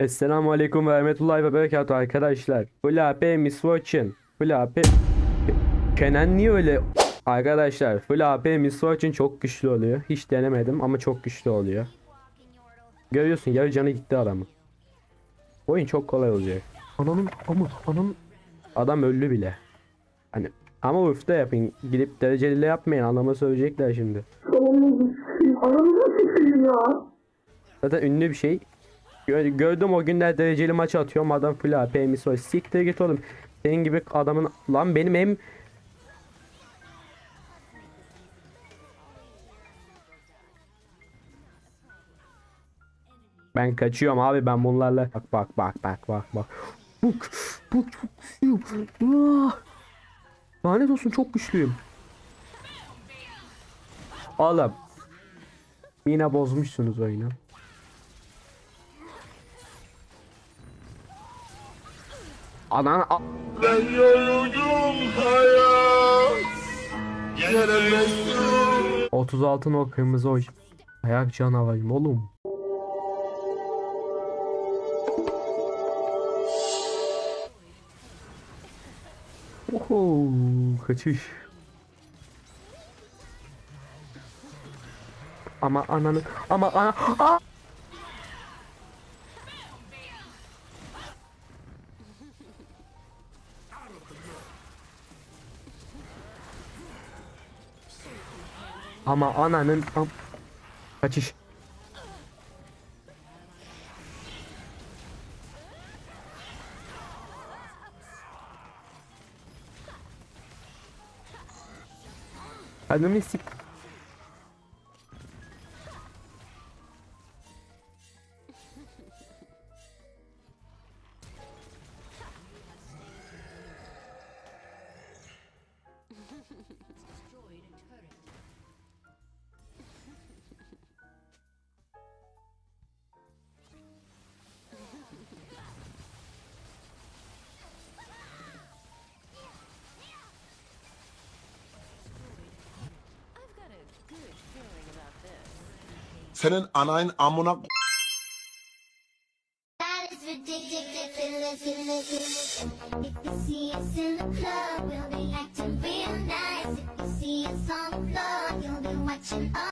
Esselamu Aleyküm ve Rahmetullahi ve Berekatuhu arkadaşlar. Full AP Miss Fortune. Full AP. Kenan niye öyle? Arkadaşlar Full AP Miss Fortune çok güçlü oluyor. Hiç denemedim ama çok güçlü oluyor. Görüyorsun yarı canı gitti adamın. Oyun çok kolay olacak. Ananın amı ananın. Adam öldü bile. Hani ama üfte yapın. Gidip dereceliyle yapmayın. Anlama söyleyecekler şimdi. Ananı ya. Zaten ünlü bir şey. Gö- Gördüm o günler dereceli maç atıyorum adam full AP misol. Siktir git oğlum. Senin gibi adamın lan benim hem Ben kaçıyorum abi ben bunlarla. Bak bak bak bak bak bak. Bak çok güçlüyüm. Ah! Lanet olsun çok güçlüyüm. Oğlum. Yine bozmuşsunuz oyunu. Anan a- Ben yoruldum hayat. Gelemezsin. 36 no kırmızı oy. Ayak canavarıyım oğlum. Oho, kaçış. Ama ananı ama ana Aa! Ama ananın am kaçış. Ananı sik. Senin anayın amına